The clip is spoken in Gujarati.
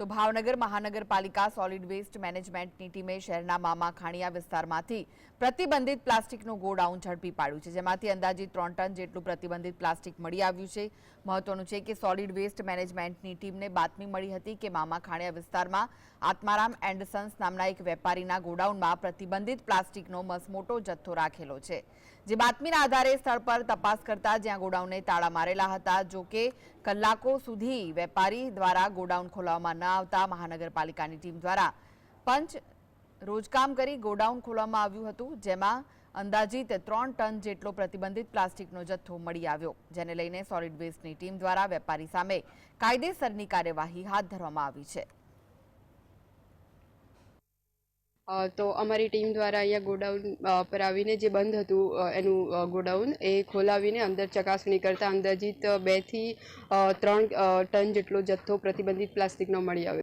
તો ભાવનગર મહાનગરપાલિકા સોલિડ વેસ્ટ મેનેજમેન્ટની ટીમે શહેરના મામા ખાણિયા વિસ્તારમાંથી પ્રતિબંધિત પ્લાસ્ટિકનું ગોડાઉન ઝડપી પાડ્યું છે, જેમાંથી અંદાજે ત્રણ ટન જેટલું પ્રતિબંધિત પ્લાસ્ટિક મળી આવ્યું છે. મહત્વનું છે કે સોલિડ વેસ્ટ મેનેજમેન્ટની ટીમને બાતમી મળી હતી કે મામા ખાણિયા વિસ્તારમાં આત્મારામ એન્ડ સન્સ નામના એક વેપારીના ગોડાઉનમાં પ્રતિબંધિત પ્લાસ્ટિકનો મસમોટો જથ્થો રાખેલો છે. જે બાતમીના આધારે સ્થળ પર તપાસ કરતા જ્યાં ગોડાઉનને તાળા મારેલા હતા જો કે કલાકો સુધી વેપારી દ્વારા ગોડાઉન ખોલવામાં ન આવતા મહાનગરપાલિકાની ટીમ દ્વારા પંચ રોજકામ કરી ગોડાઉન ખોલવામાં આવ્યું હતું, જેમાં અંદાજિત ત્રણ ટન જેટલો પ્રતિબંધિત પ્લાસ્ટિકનો જથ્થો મળી આવ્યો, જેને લઈને સોલિડ વેસ્ટની ટીમ દ્વારા વેપારી સામે કાયદેસરની કાર્યવાહી હાથ ધરવામાં આવી છે. તો અમારી ટીમ દ્વારા અહીંયા ગોડાઉન પર આવીને જે બંધ હતું એનું ગોડાઉન, એ ખોલાવીને અંદર ચકાસણી કરતા અંદાજિત બેથી ત્રણ ટન જેટલો જથ્થો પ્રતિબંધિત પ્લાસ્ટિકનો મળી આવ્યો.